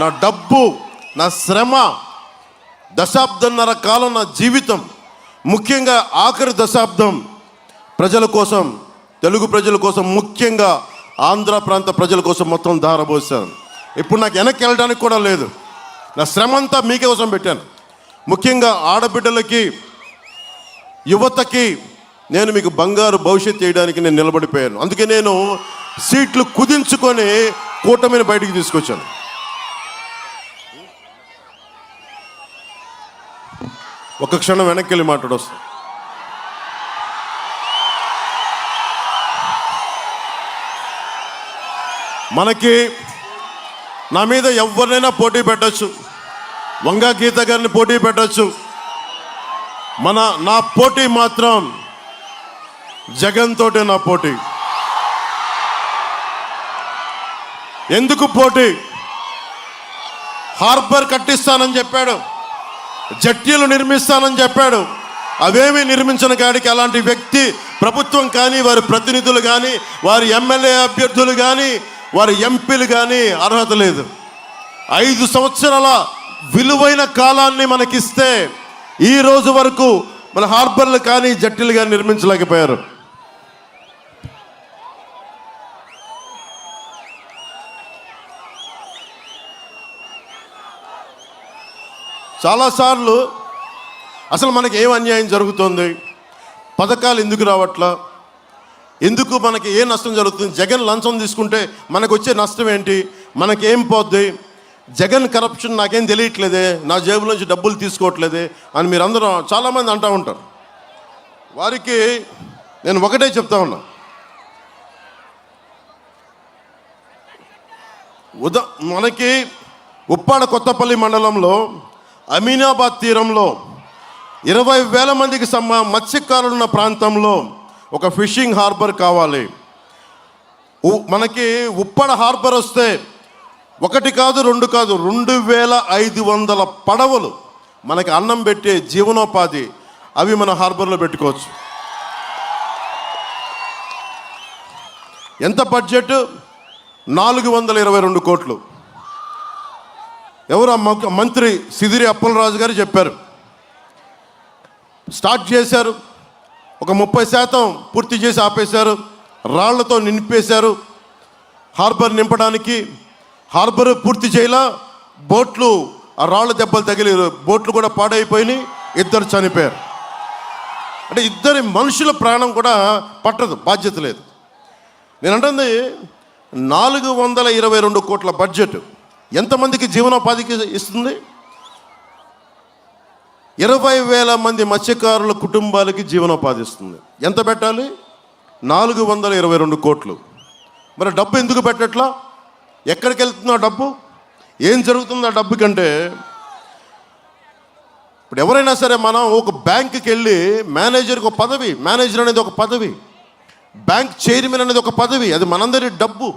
నా డబ్బు నా శ్రమ దశాబ్దంన్నర కాలం నా జీవితం ముఖ్యంగా ఆఖరి దశాబ్దం ప్రజల కోసం తెలుగు ప్రజల కోసం ముఖ్యంగా ఆంధ్ర ప్రాంత ప్రజల కోసం మొత్తం దారబోసాను ఇప్పుడు నాకు వెనక్కి వెళ్ళడానికి కూడా లేదు. నా శ్రమ అంతా మీకే కోసం పెట్టాను. ముఖ్యంగా ఆడబిడ్డలకి యువతకి నేను మీకు బంగారు భవిష్యత్తు చేయడానికి నేను నిలబడిపోయాను. అందుకే నేను సీట్లు కుదించుకొని కూటమిని బయటికి తీసుకొచ్చాను. ఒక క్షణం వెనక్కి వెళ్ళి మాట్లాడొస్తాను మనకి నా మీద ఎవరినైనా పోటీ పెట్టచ్చు. వంగా గీత గారిని పోటీ పెట్టచ్చు. మన నా పోటీ మాత్రం జగన్ తోటే నా పోటీ. ఎందుకు పోటీ? హార్బర్ కట్టిస్తానని చెప్పాడు. జట్టీలు నిర్మిస్తానని చెప్పాడు. అవేమీ నిర్మించిన కాడికి అలాంటి వ్యక్తి ప్రభుత్వం కానీ వారి ప్రతినిధులు కానీ వారి ఎమ్మెల్యే అభ్యర్థులు కానీ వారి ఎంపీలు కానీ అర్హత లేదు. ఐదు సంవత్సరాల విలువైన కాలాన్ని మనకిస్తే ఈ రోజు వరకు మన హార్బర్లు కానీ జట్టీలు కానీ నిర్మించలేకపోయారు. చాలాసార్లు అసలు మనకి ఏం అన్యాయం జరుగుతుంది? పథకాలు ఎందుకు రావట్లా? ఎందుకు మనకి ఏ నష్టం జరుగుతుంది? జగన్ లంచం తీసుకుంటే మనకు వచ్చే నష్టం ఏంటి? మనకేం పోద్ది? జగన్ కరప్షన్ నాకేం తెలియట్లేదే? నా జేబులోంచి డబ్బులు తీసుకోవట్లేదే? అని మీరు అందరూ చాలామంది అంటూ ఉంటారు. వారికి నేను ఒకటే చెప్తా ఉన్నా. ఉదా మనకి ఉప్పాడ కొత్తపల్లి మండలంలో అమీనాబాద్ తీరంలో ఇరవై వేల మందికి సమ మత్స్యకారులు ఉన్న ప్రాంతంలో ఒక ఫిషింగ్ హార్బర్ కావాలి. ఉ- మనకి ఉప్పడ హార్బర్ వస్తే ఒకటి కాదు రెండు కాదు రెండు వేల ఐదు వందల పడవలు మనకి అన్నం పెట్టే జీవనోపాధి అవి మన హార్బర్లో పెట్టుకోవచ్చు. ఎంత బడ్జెట్? నాలుగు వందల ఇరవై రెండు కోట్లు. ఎవరు మంత్రి సిదిరి అప్పలరాజు గారు చెప్పారు. స్టార్ట్ చేశారు. ఒక ముప్పై శాతం పూర్తి చేసి ఆపేశారు. రాళ్ళతో నింపేశారు. హార్బర్ నింపడానికి హార్బర్ పూర్తి చేయలా బోట్లు ఆ రాళ్ళ దెబ్బలు తగిలి బోట్లు కూడా పాడైపోయినాయి. ఇద్దరు చనిపోయారు. అంటే ఇద్దరి మనుషుల ప్రాణం కూడా పట్టదు బాధ్యత లేదు. నేను అంటుంది నాలుగు వందల ఇరవై రెండు కోట్ల బడ్జెట్ ఎంతమందికి జీవనోపాధికి ఇస్తుంది? ఇరవై వేల మంది మత్స్యకారుల కుటుంబాలకి జీవనోపాధి ఇస్తుంది. ఎంత పెట్టాలి? నాలుగు వందల ఇరవై రెండు కోట్లు. మరి డబ్బు ఎందుకు పెట్టట్లా? ఎక్కడికి వెళ్తుందో డబ్బు? ఏం జరుగుతుందో డబ్బు కంటే? ఇప్పుడు ఎవరైనా సరే మనం ఒక బ్యాంకుకి వెళ్ళి మేనేజర్కి ఒక పదవి మేనేజర్ అనేది ఒక పదవి బ్యాంక్ చైర్మన్ అనేది ఒక పదవి అది మనందరి డబ్బు.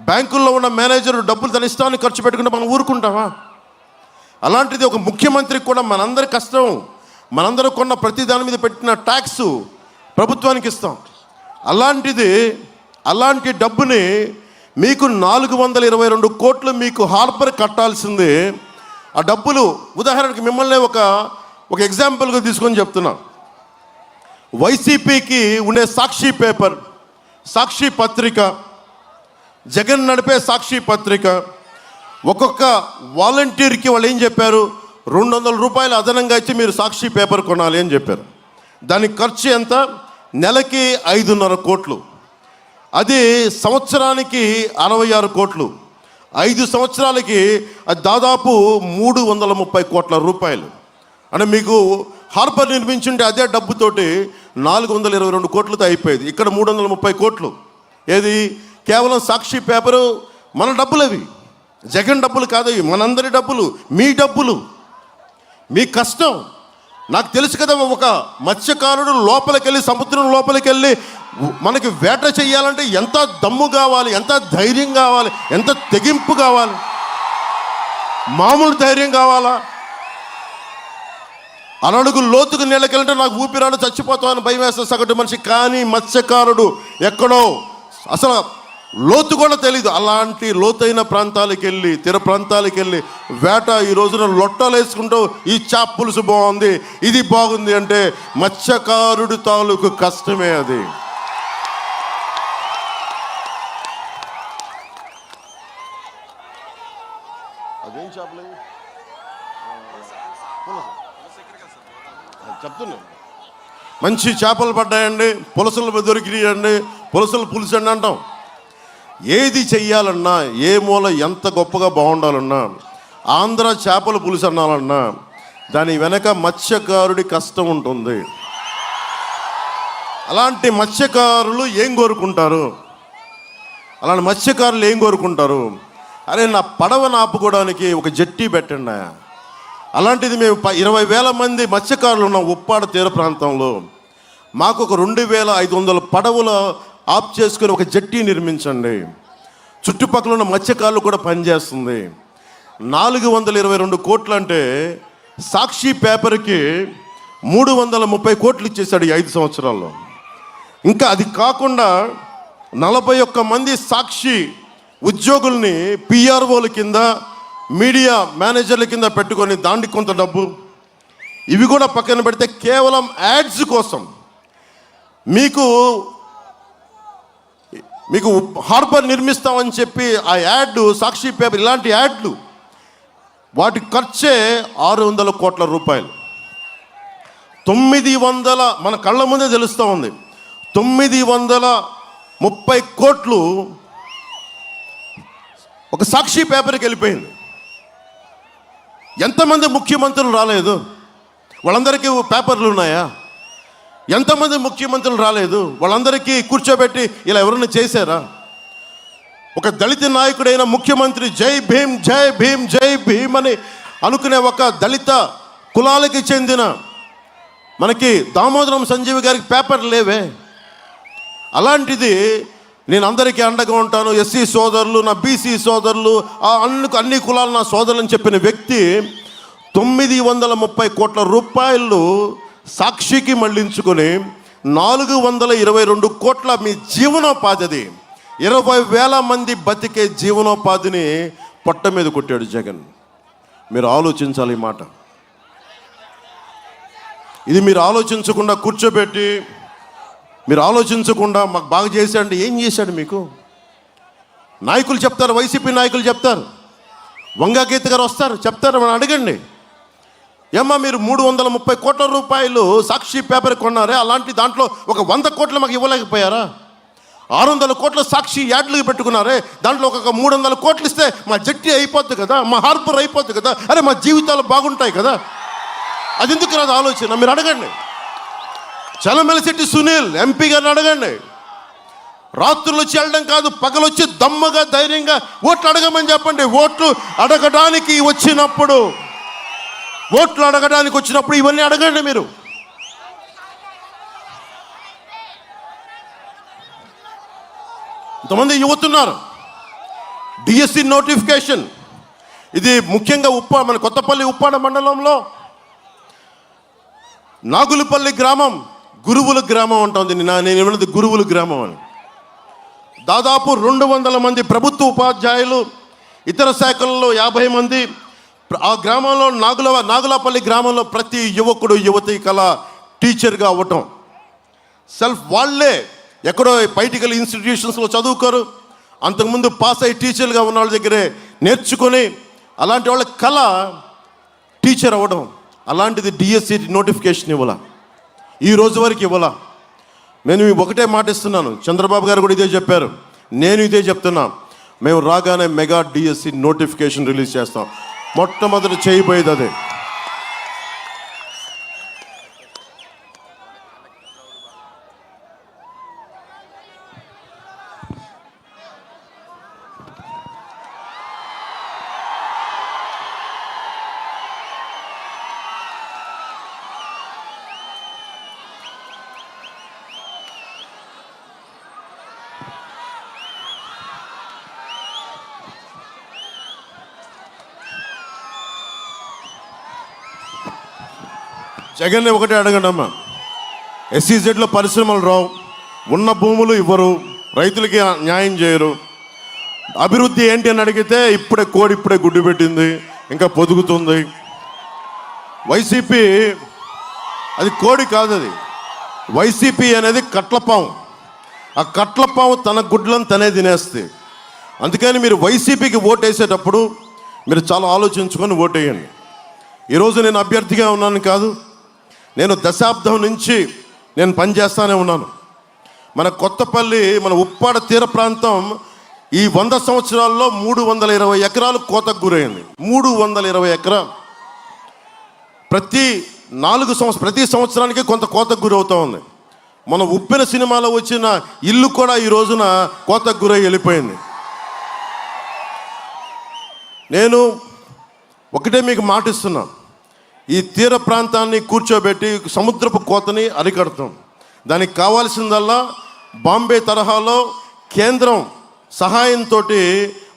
బ్యాంకుల్లో ఉన్న మేనేజర్ డబ్బులు తన ఇష్టాన్ని ఖర్చు పెట్టుకుంటే మనం ఊరుకుంటామా? అలాంటిది ఒక ముఖ్యమంత్రికి కూడా మనందరి కష్టం. మనందరూ కొన్న ప్రతి దాని మీద పెట్టిన ట్యాక్స్ ప్రభుత్వానికి ఇస్తాం. అలాంటిది అలాంటి డబ్బుని మీకు నాలుగు వందల ఇరవై రెండు కోట్లు మీకు హార్బర్ కట్టాల్సింది. ఆ డబ్బులు ఉదాహరణకి మిమ్మల్ని ఒక ఒక ఎగ్జాంపుల్గా తీసుకొని చెప్తున్నా. వైసీపీకి ఉండే సాక్షి పేపర్ సాక్షి పత్రిక జగన్ నడిపే సాక్షి పత్రిక. ఒక్కొక్క వాలంటీర్కి వాళ్ళు ఏం చెప్పారు? రెండు వందల రూపాయలు అదనంగా ఇచ్చి మీరు సాక్షి పేపర్ కొనాలి అని చెప్పారు. దానికి ఖర్చు ఎంత? నెలకి ఐదున్నర కోట్లు. అది సంవత్సరానికి అరవై ఆరు కోట్లు. ఐదు సంవత్సరాలకి అది దాదాపు మూడు వందల ముప్పై కోట్ల రూపాయలు. అంటే మీకు హార్బర్ నిర్మించుంటే అదే డబ్బుతోటి నాలుగు వందల ఇరవై రెండు కోట్లతో అయిపోయేది. ఇక్కడ మూడు వందల ముప్పై కోట్లు. ఏది? కేవలం సాక్షి పేపరు మన డబ్బులు అవి జగన్ డబ్బులు కాదు అవి మనందరి డబ్బులు మీ డబ్బులు. మీ కష్టం. నాకు తెలుసు కదా ఒక మత్స్యకారుడు లోపలికి వెళ్ళి సముద్రం లోపలికి వెళ్ళి మనకి వేట చేయాలంటే ఎంత దమ్ము కావాలి ఎంత ధైర్యం కావాలి ఎంత తెగింపు కావాలి? మామూలు ధైర్యం కావాలా? అనడుగు లోతుకు నీళ్ళకెళ్ళంటే నాకు ఊపిరాడు చచ్చిపోతామని భయం వేస్తాను సగటు మనిషి. కానీ మత్స్యకారుడు ఎక్కడో అసలు లోతు కూడా తెలీదు. అలాంటి లోతైన ప్రాంతాలకు వెళ్ళి తీర ప్రాంతాలకు వెళ్ళి వేట ఈ రోజున లొట్టలు వేసుకుంటూ ఈ చాప్ పులుసు బాగుంది ఇది బాగుంది అంటే మత్స్యకారుడి తాలూకు కష్టమే అది. అదేం చేపలు చెప్తున్నా. మంచి చేపలు పడ్డాయండి పులసలు దొరికినాయండి పులసలు పులుసు అండి అంటాం. ఏది చెయ్యాలన్నా ఏ మూల ఎంత గొప్పగా బాగుండాలన్నా ఆంధ్ర చేపల పులుసు అనాలన్నా దాని వెనక మత్స్యకారుడి కష్టం ఉంటుంది. అలాంటి మత్స్యకారులు ఏం కోరుకుంటారు? అలాంటి మత్స్యకారులు ఏం కోరుకుంటారు? అరే నా పడవను ఆపుకోవడానికి ఒక జట్టి పెట్టండి. అలాంటిది మేము ప- ఇరవై వేల మంది మత్స్యకారులు ఉన్న ఉప్పాడ తీర ప్రాంతంలో. మాకు ఒక రెండు వేల ఐదు వందల పడవలు ఆఫ్ చేసుకుని ఒక జట్టి నిర్మించండి. చుట్టుపక్కల ఉన్న మత్స్యకారులు కూడా పనిచేస్తుంది. నాలుగు వందల ఇరవై రెండు కోట్లు అంటే సాక్షి పేపర్కి మూడు వందల ముప్పై కోట్లు ఇచ్చేశాడు ఈ ఐదు సంవత్సరాల్లో. ఇంకా అది కాకుండా నలభై ఒక్క మంది సాక్షి ఉద్యోగుల్ని పిఆర్ఓల కింద మీడియా మేనేజర్ల కింద పెట్టుకొని దాండి కొంత డబ్బు. ఇవి కూడా పక్కన పెడితే కేవలం యాడ్స్ కోసం. మీకు మీకు హార్బర్ నిర్మిస్తామని చెప్పి ఆ యాడ్ సాక్షి పేపర్ ఇలాంటి యాడ్లు వాటి ఖర్చే ఆరు వందల కోట్ల రూపాయలు. తొమ్మిది వందల మన కళ్ళ ముందే తెలుస్తూ ఉంది. తొమ్మిది వందల ముప్పై కోట్లు ఒక సాక్షి పేపర్కి వెళ్ళిపోయింది. ఎంతమంది ముఖ్యమంత్రులు రాలేదు? వాళ్ళందరికీ పేపర్లు ఉన్నాయా? ఎంతమంది ముఖ్యమంత్రులు రాలేదు? వాళ్ళందరికీ కూర్చోబెట్టి ఇలా ఎవరైనా చేశారా? ఒక దళిత నాయకుడైన ముఖ్యమంత్రి జై భీమ్ జై భీమ్ జై భీమ్ అని అనుకునే ఒక దళిత కులాలకి చెందిన మనకి దామోదరం సంజీవి గారికి పేపర్ లేవే. అలాంటిది నేను అందరికీ అండగా ఉంటాను. ఎస్సీ సోదరులు నా బీసీ సోదరులు ఆ అన్ని అన్ని కులాలు నా సోదరులు అని చెప్పిన వ్యక్తి తొమ్మిది వందల ముప్పై కోట్ల రూపాయలు సాక్షికి మళ్ళించుకొని నాలుగు వందల ఇరవై రెండు కోట్ల మీ జీవనోపాధి అది ఇరవై వేల మంది బతికే జీవనోపాధిని పొట్ట మీద కొట్టాడు జగన్. మీరు ఆలోచించాలి ఈ మాట. ఇది మీరు ఆలోచించకుండా కూర్చోబెట్టి మీరు ఆలోచించకుండా మాకు బాగా చేశాడు ఏం చేశాడు మీకు? నాయకులు చెప్తారు వైసీపీ నాయకులు చెప్తారు. వంగా గీత గారు వస్తారు చెప్తారు మనం అడగండి. ఏమ్మా మీరు మూడు వందల ముప్పై కోట్ల రూపాయలు సాక్షి పేపర్ కొన్నారే? అలాంటి దాంట్లో ఒక వంద కోట్లు మాకు ఇవ్వలేకపోయారా? ఆరు వందల కోట్ల సాక్షి యాడ్లు పెట్టుకున్నారే? దాంట్లో ఒక మూడు వందల కోట్లు ఇస్తే మా జట్టి అయిపోద్ది కదా మా హార్బర్ అయిపోద్ది కదా అరే మా జీవితాలు బాగుంటాయి కదా? అది ఎందుకు రాదు ఆలోచన? మీరు అడగండి. చలమెలశెట్టి సునీల్ ఎంపీ గారిని అడగండి. రాత్రులు వచ్చి వెళ్ళడం కాదు పగలొచ్చి దమ్మగా ధైర్యంగా ఓట్లు అడగమని చెప్పండి. ఓట్లు అడగడానికి వచ్చినప్పుడు ఓట్లు అడగడానికి వచ్చినప్పుడు ఇవన్నీ అడగండి మీరు. ఇంతమంది యువతున్నారు. డిఎస్సి నోటిఫికేషన్ ఇది ముఖ్యంగా ఉప్ప మన కొత్తపల్లి ఉప్పాడ మండలంలో నాగులపల్లి గ్రామం గురువుల గ్రామం అంటుంది నేను ఏమన్నది గురువుల గ్రామం అని. దాదాపు రెండు వందల మంది ప్రభుత్వ ఉపాధ్యాయులు ఇతర శాఖల్లో యాభై మంది ఆ గ్రామంలో నాగుల నాగులపల్లి గ్రామంలో ప్రతి యువకుడు యువతి కళ టీచర్గా అవ్వటం. సెల్ఫ్ వాళ్ళే ఎక్కడో పైటికల్ ఇన్స్టిట్యూషన్స్లో చదువుకోరు. అంతకుముందు పాస్ అయ్యి టీచర్గా ఉన్న వాళ్ళ దగ్గరే నేర్చుకొని అలాంటి వాళ్ళ కళ టీచర్ అవ్వడం. అలాంటిది డిఎస్సి నోటిఫికేషన్ ఇవ్వాల. ఈ రోజు వరకు ఇవ్వాల. నేను ఒకటే మాట ఇస్తున్నాను. చంద్రబాబు గారు కూడా ఇదే చెప్పారు. నేను ఇదే చెప్తున్నా. మేము రాగానే మెగా డిఎస్సి నోటిఫికేషన్ రిలీజ్ చేస్తాం. మొట్టమొదటి చేయబోయేది అదే. జగన్ ఒకటే అడగండి అమ్మా. ఎస్సీజెడ్లో పరిశ్రమలు రావు. ఉన్న భూములు ఇవ్వరు. రైతులకి న్యాయం చేయరు. అభివృద్ధి ఏంటి అని అడిగితే ఇప్పుడే కోడి ఇప్పుడే గుడ్డు పెట్టింది. ఇంకా పొదుగుతుంది. వైసీపీ అది కోడి కాదు అది. వైసీపీ అనేది కట్లపాము. ఆ కట్లపాము తన గుడ్లను తనే తినేస్తే అందుకని మీరు వైసీపీకి ఓటు వేసేటప్పుడు మీరు చాలా ఆలోచించుకొని ఓటేయండి. ఈరోజు నేను అభ్యర్థిగా ఉన్నాను కాదు. నేను దశాబ్దం నుంచి నేను పనిచేస్తూనే ఉన్నాను. మన కొత్తపల్లి మన ఉప్పాడ తీర ప్రాంతం ఈ వంద సంవత్సరాల్లో మూడు వందల ఇరవై ఎకరాలు కోతకు గురైంది. మూడు వందల ఇరవై ఎకరాలు ప్రతి నాలుగు సంవత్సరం ప్రతి సంవత్సరానికి కొంత కోతకు గురవుతూ ఉంది. మన ఉప్పిన సినిమాలో వచ్చిన ఇల్లు కూడా ఈ రోజున కోతకు గురై వెళ్ళిపోయింది. నేను ఒకటే మీకు మాటిస్తున్నాను ఈ తీర ప్రాంతాన్ని కూర్చోబెట్టి సముద్రపు కోతని అరికడతాం. దానికి కావాల్సిందల్లా బాంబే తరహాలో కేంద్రం సహాయంతో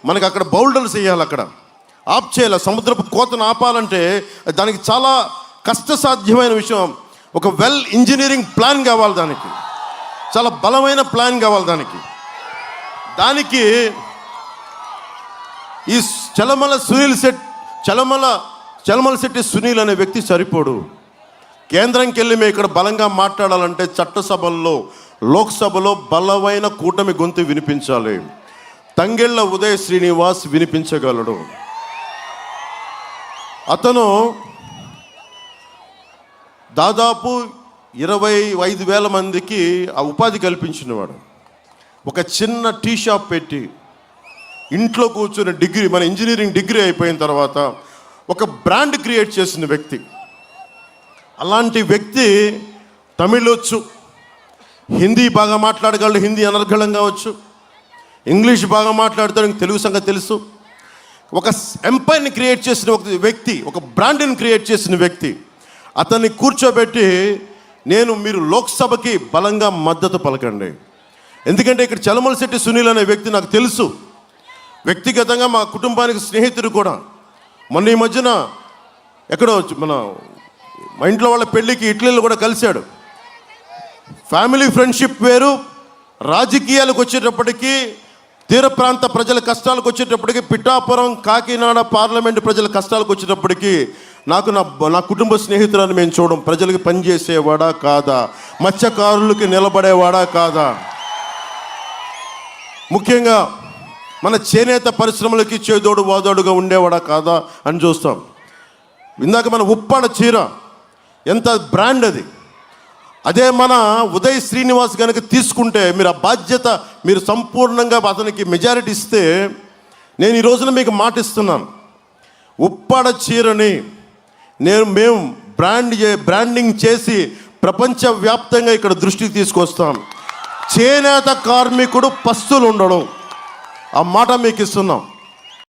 మనకి అక్కడ బౌల్డర్స్ వేయాలి అక్కడ. ఆప్ చేయాలి. సముద్రపు కోతను ఆపాలంటే దానికి చాలా కష్టసాధ్యమైన విషయం. ఒక వెల్ ఇంజనీరింగ్ ప్లాన్ కావాలి దానికి. చాలా బలమైన ప్లాన్ కావాలి దానికి. దానికి ఈ చలమల సునీల్ శెట్ చలమల చల్మల శెట్టి సునీల్ అనే వ్యక్తి సరిపోడు. కేంద్రంకి వెళ్ళి మేము ఇక్కడ బలంగా మాట్లాడాలంటే చట్టసభల్లో లోక్సభలో బలమైన కూటమి గొంతు వినిపించాలి. తంగెళ్ళ ఉదయ శ్రీనివాస్ వినిపించగలడు. అతను దాదాపు ఇరవై ఐదు వేల మందికి ఆ ఉపాధి కల్పించినవాడు. ఒక చిన్న టీ షాప్ పెట్టి ఇంట్లో కూర్చుని డిగ్రీ మన ఇంజనీరింగ్ డిగ్రీ అయిపోయిన తర్వాత ఒక బ్రాండ్ క్రియేట్ చేసిన వ్యక్తి. అలాంటి వ్యక్తి తమిళ్ వచ్చు హిందీ బాగా మాట్లాడగలడు హిందీ అనర్గళంగా వచ్చు ఇంగ్లీష్ బాగా మాట్లాడతాడు తెలుగు సంగతి తెలుసు. ఒక ఎంపైర్ని క్రియేట్ చేసిన ఒక వ్యక్తి ఒక బ్రాండ్ని క్రియేట్ చేసిన వ్యక్తి అతన్ని కూర్చోబెట్టి నేను మీరు లోక్సభకి బలంగా మద్దతు పలకండి. ఎందుకంటే ఇక్కడ చలమల శెట్టి సునీల్ అనే వ్యక్తి నాకు తెలుసు. వ్యక్తిగతంగా మా కుటుంబానికి స్నేహితుడు కూడా. మొన్న ఈ మధ్యన ఎక్కడో మన మా ఇంట్లో వాళ్ళ పెళ్ళికి ఇట్లీలో కూడా కలిశాడు. ఫ్యామిలీ ఫ్రెండ్షిప్ వేరు రాజకీయాలకు వచ్చేటప్పటికీ తీర ప్రాంత ప్రజల కష్టాలకు వచ్చేటప్పటికి పిఠాపురం కాకినాడ పార్లమెంట్ ప్రజల కష్టాలకు వచ్చేటప్పటికి నాకు నా నా కుటుంబ స్నేహితులను మేము చూడడం ప్రజలకు పనిచేసేవాడా కాదా? మత్స్యకారులకి నిలబడేవాడా కాదా? ముఖ్యంగా మన చేనేత పరిశ్రమలకి చేదోడు వాదోడుగా ఉండేవాడా కాదా అని చూస్తాం. ఇందాక మన ఉప్పాడ చీర ఎంత బ్రాండ్ అది. అదే మన ఉదయ్ శ్రీనివాస్ కనుక తీసుకుంటే మీరు ఆ బాధ్యత మీరు సంపూర్ణంగా అతనికి మెజారిటీ ఇస్తే నేను ఈ రోజున మీకు మాటిస్తున్నాను ఉప్పాడ చీరని నేను మేము బ్రాండ్ చే- బ్రాండింగ్ చేసి ప్రపంచవ్యాప్తంగా ఇక్కడ దృష్టికి తీసుకొస్తాం. చేనేత కార్మికుడు పస్తులు ఉండడం ఆ మాట మీకు ఇస్తున్నాం.